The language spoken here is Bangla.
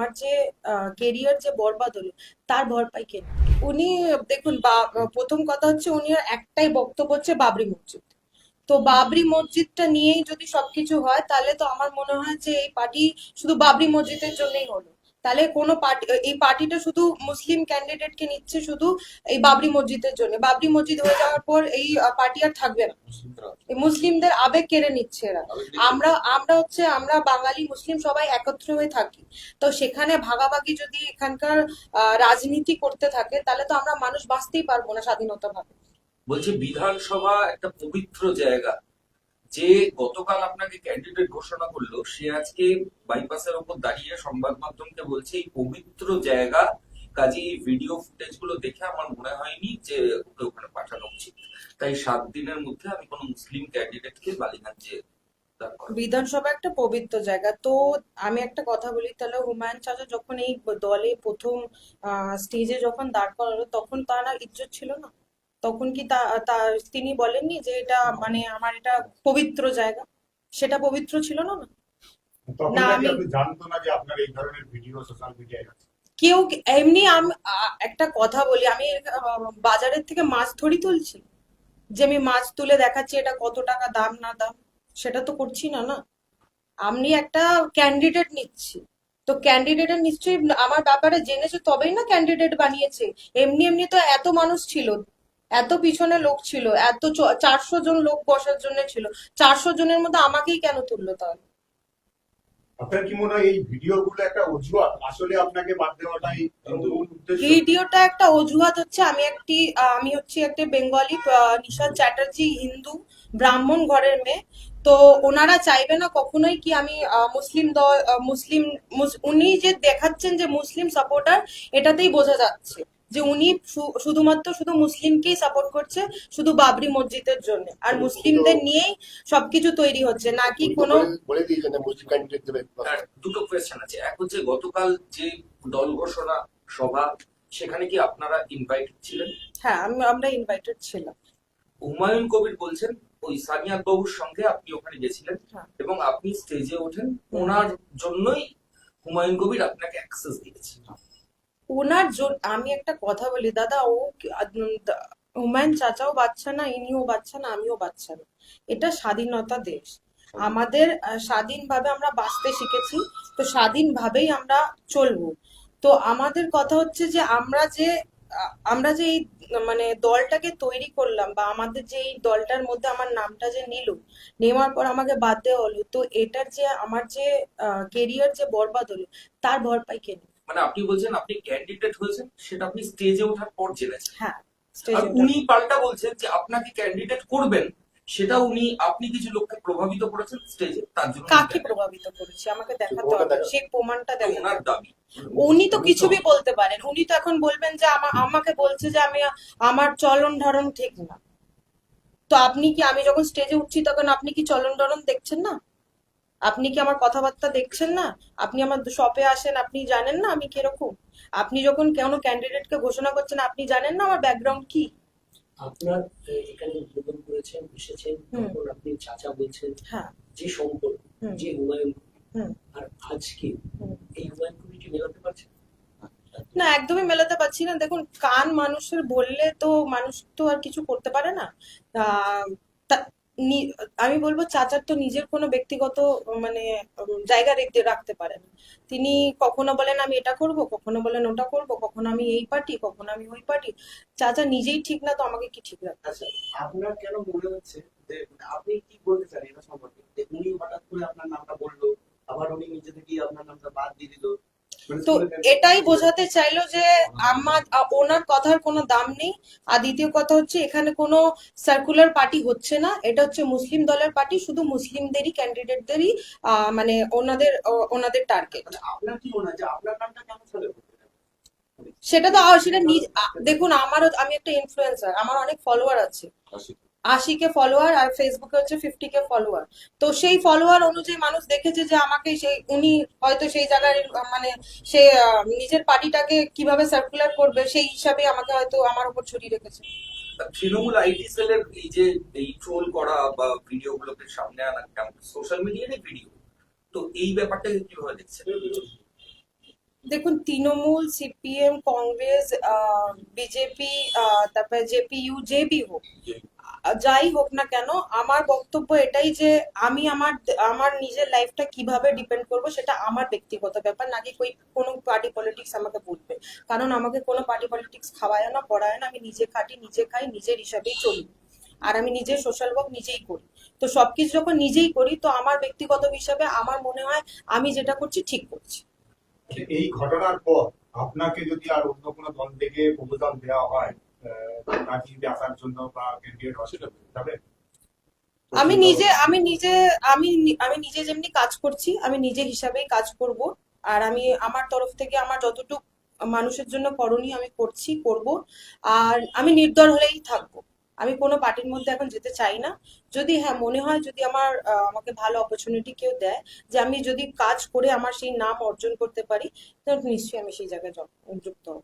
আমার যে কেরিয়ার যে বরবাদ হলো, তার ভরপাই কে? উনি, দেখুন, বা- প্রথম কথা হচ্ছে উনি একটাই বক্তব্য হচ্ছে বাবরি মসজিদ। তো বাবরি মসজিদটা নিয়েই যদি সবকিছু হয়, তাহলে তো আমার মনে হয় যে এই পার্টি শুধু বাবরি মসজিদের জন্যই হলো। তাহলে কোনো পার্টি এই পার্টিটা শুধু মুসলিম ক্যান্ডিডেটকে নিচ্ছে শুধু এই বাবরি মসজিদের জন্য। বাবরি মসজিদ হয়ে যাওয়ার পর এই পার্টি আর থাকবে না। মুসলিমদের আবেগ কেড়ে নিচ্ছে এরা। আমরা আমরা হচ্ছে আমরা বাঙালি মুসলিম সবাই একত্র হয়ে থাকি। তো সেখানে ভাগাভাগি যদি এখানকার রাজনীতি করতে থাকে তাহলে তো আমরা মানুষ বাঁচতেই পারব না স্বাধীনতা ভাবে বলছে বিধানসভা একটা পবিত্র জায়গা। যে গতকাল আপনাকে ক্যান্ডিডেট ঘোষণা করল, সে আজকে বাইপাসের ওপর দাঁড়িয়ে সংবাদ মাধ্যমকে বলছে, এই পবিত্র জায়গা কাজে এই ভিডিও ফুটেজগুলো দেখে আমার মনে হয়নি যে ওকে ওখানে পাঠানো উচিত। তাই সাত দিনের মধ্যে আমি কোনো মুসলিম ক্যান্ডিডেটকে বালিগঞ্জে। বিধানসভা একটা পবিত্র জায়গা। তো আমি একটা কথা বলি, তাহলে হুমায়ুন চাচা যখন এই দলে প্রথম স্টেজে যখন দাঁড় করালো, তখন তার ইজ্জত ছিল না? তখন কি তা তিনি বলেননি যে এটা মানে আমার এটা পবিত্র জায়গা? সেটা পবিত্র ছিল না? না আমি- জানতো না যে আপনার এই ধরনের ভিডিও সোশ্যাল মিডিয়ায় আছে? কেউ এমনি আম- একটা কথা বলি আমি বাজারের থেকে মাছ ধরি তুলছি। যে আমি মাছ তুলে দেখাচ্ছি এটা কত টাকা দাম না দাম সেটা তো করছি না না। আমি একটা ক্যান্ডিডেট নিচ্ছি। তো ক্যান্ডিডেটের নিশ্চয়ই আমার ব্যাপারে জেনেছে তবেই না ক্যান্ডিডেট বানিয়েছে। এমনি এমনি তো এত মানুষ ছিল। এত পিছনে লোক ছিল এত চারশো জন লোক বসার জন্য ছিল চারশো জনের মধ্যে আমাকেই কেন তুললো তাহলে? আপনার কি মনে হয় এই ভিডিওগুলো একটা অজুহাত? আসলে আপনাকে বাদ দেওয়াটাই ভিডিওটা একটা অজুহাত হচ্ছে আমি একটি আমি হচ্ছে একটা বেঙ্গলি নিশাদ চ্যাটার্জি হিন্দু ব্রাহ্মণ ঘরের মেয়ে। তো ওনারা চাইবে না কখনোই কি আমি মুসলিম দল মুসলিম উনি যে দেখাচ্ছেন যে মুসলিম সাপোর্টার এটাতেই বোঝা যাচ্ছে। যে উনি শুধুমাত্র শুধু মুসলিমকেই সাপোর্ট করছে শুধু বাবরি মসজিদের জন্য। আর মুসলিমদের নিয়েই সবকিছু তৈরি হচ্ছে নাকি কোনো বলে দিয়েছেন মুসলিম ক্যান্ডিডেট দেবে দুটো কোয়েশ্চেন আছে। এক হচ্ছে গতকাল যে দল ঘোষণা সভা সেখানে কি আপনারা ইনভাইটেড ছিলেন? হ্যাঁ আমি আমরা ইনভাইটেড ছিলাম। হুমায়ুন কবির বলছেন ওই সানিয়া বাবুর সঙ্গে আপনি ওখানে গেছিলেন হ্যাঁ। এবং আপনি স্টেজে ওঠেন। ওনার জন্যই হুমায়ুন কবির আপনাকে অ্যাক্সেস দিয়েছে। ওনার জন্য, আমি একটা কথা বলি, দাদা, ও হুমায়ুন চাচাও বাচ্চা না, ইনিও বাচ্চা না, আমিও বাচ্চা না। এটা স্বাধীনতা দেশ। আমাদের স্বাধীনভাবে আমরা বাঁচতে শিখেছি, তো স্বাধীনভাবেই আমরা চলবো। তো আমাদের কথা হচ্ছে যে, আমরা যে আমরা যে এই মানে দলটাকে তৈরি করলাম বা আমাদের যে এই দলটার মধ্যে আমার নামটা যে নিল, নেওয়ার পর আমাকে বাদ দেওয়া হলো, তো এটার যে, আমার যে কেরিয়ার যে বরবাদ হলো, তার ভরপাই কে নেবে? মানে আপনি বলছেন আপনি ক্যান্ডিডেট হয়েছেন সেটা আপনি স্টেজে ওঠার পর জেনেছেন। হ্যাঁ আর উনি পাল্টা বলছেন যে আপনাকে ক্যান্ডিডেট করবেন সেটা উনি আপনি কিছু লোককে প্রভাবিত করেছেন স্টেজে তার জন্য কাকে প্রভাবিত করেছে? আমাকে দেখাতে হবে। সেই প্রমাণটা দেখাতে ওনার দাবি। উনি তো কিছুই বলতে পারেন। উনি তো এখন বলবেন যে আমা- আমাকে বলছে যে আমি আমার চলন ধরন ঠিক না। তো আপনি কি আমি যখন স্টেজে উঠছি তখন আপনি কি চলন ধরন দেখছেন না? আপনি কি আমার কথাবার্তা দেখছেন না? আপনি আমার শপে আসেন আপনি জানেন না আমি কীরকম? আপনি যখন কোনো ক্যান্ডিডেটকে ঘোষণা করছেন আপনি জানেন না আমার ব্যাকগ্রাউন্ড কি? আপনার এখানে উদ্বোধন করেছেন এসেছেন তখন আপনি চাচা বলছেন হ্যাঁ। যে সম্পর্ক। যে হুমায়ুন হুম। আর আজকে এই হুমায়ুন কবিটি মেলাতে পারছেন না একদমই মেলাতে পারছি না। দেখুন কান মানুষের বললে তো মানুষ তো আর কিছু করতে পারে না। আহ, তা- নি- আমি বলব চাচার তো নিজের কোনো ব্যক্তিগত মানে জায়গা রেখে রাখতে পারেন। তিনি কখনো বলেন আমি এটা করব, কখনো বলেন ওটা করব, কখনো আমি এই পার্টি, কখনো আমি ওই পার্টি। চাচা নিজেই ঠিক না তো আমাকে কি ঠিক রাখবে আচ্ছা আপনার কেন মনে হচ্ছে যে আপনি কি বলতে চান এটা সম্পর্কে? উনি হঠাৎ করে আপনার নামটা বলল, আবার উনি নিজে থেকেই আপনার নামটা বাদ দিয়ে দিল তো এটাই বোঝাতে চাইলো যে আমার ওনার কথার কোনো দাম নেই। আর দ্বিতীয় কথা হচ্ছে এখানে কোনো সার্কুলার পার্টি হচ্ছে না। এটা হচ্ছে মুসলিম দলের পার্টি শুধু মুসলিমদেরই ক্যান্ডিডেটদেরই মানে ওনাদের ওনাদের টার্গেট কেন চলে সেটা তো সেটা নিজ দেখুন আমারও আমি একটা ইনফ্লুয়েন্সার আমার অনেক ফলোয়ার আছে। আশি কে ফলোয়ার আর ফেসবুকে হচ্ছে ফিফটি কে ফলোয়ার তো সেই ফলোয়ার অনুযায়ী মানুষ দেখেছে যে আমাকে সেই উনি হয়তো সেই জায়গায় মানে সে নিজের পার্টিটাকে কীভাবে সার্কুলার করবে সেই হিসাবে আমাকে হয়তো আমার উপর ছড়িয়ে রেখেছে। তৃণমূল আইটি সেলের এই যে এই ট্রোল করা বা ভিডিও গুলোকে সামনে আনা সোশ্যাল মিডিয়ারই ভিডিও তো এই ব্যাপারটাকে কীভাবে দেখছেন? দেখুন তৃণমূল সিপিএম কংগ্রেস বিজেপি তারপরে জেপিইউ জেবি হোক যাই হোক না কেন, আমার বক্তব্য এটাই যে আমি আমার আমার নিজের লাইফটা কীভাবে ডিপেন্ড করব সেটা আমার ব্যক্তিগত ব্যাপার নাকি কই কোনো পার্টি পলিটিক্স আমাকে বলবে। কারণ আমাকে কোনো পার্টি পলিটিক্স খাওয়ায় না, পড়ায় না, আমি নিজে খাটি, নিজে খাই, নিজের হিসাবেই চলি। আর আমি নিজে সোশ্যাল ওয়ার্ক নিজেই করি। তো সবকিছু যখন নিজেই করি, তো আমার ব্যক্তিগত হিসাবে আমার মনে হয় আমি যেটা করছি ঠিক করছি। এই ঘটনার পর আপনাকে যদি আর অন্য কোনো দল থেকে প্রপোজাল দেওয়া হয় আমি নিজে আমি নিজে, আমি আমি নিজে যেমনি কাজ করছি, আমি নিজে হিসাবেই কাজ করব। আর আমি আমার তরফ থেকে আমার যতটুকু মানুষের জন্য করণীয় আমি করছি, করব। আর আমি নির্দল হলেই থাকব। আমি কোনো পার্টির মধ্যে এখন যেতে চাই না। যদি হ্যাঁ মনে হয় যদি আমার আমাকে ভালো অপরচুনিটি কেউ দেয়, যে আমি যদি কাজ করে আমার সেই নাম অর্জন করতে পারি, তো নিশ্চয়ই আমি সেই জায়গায় যুক্ত হব।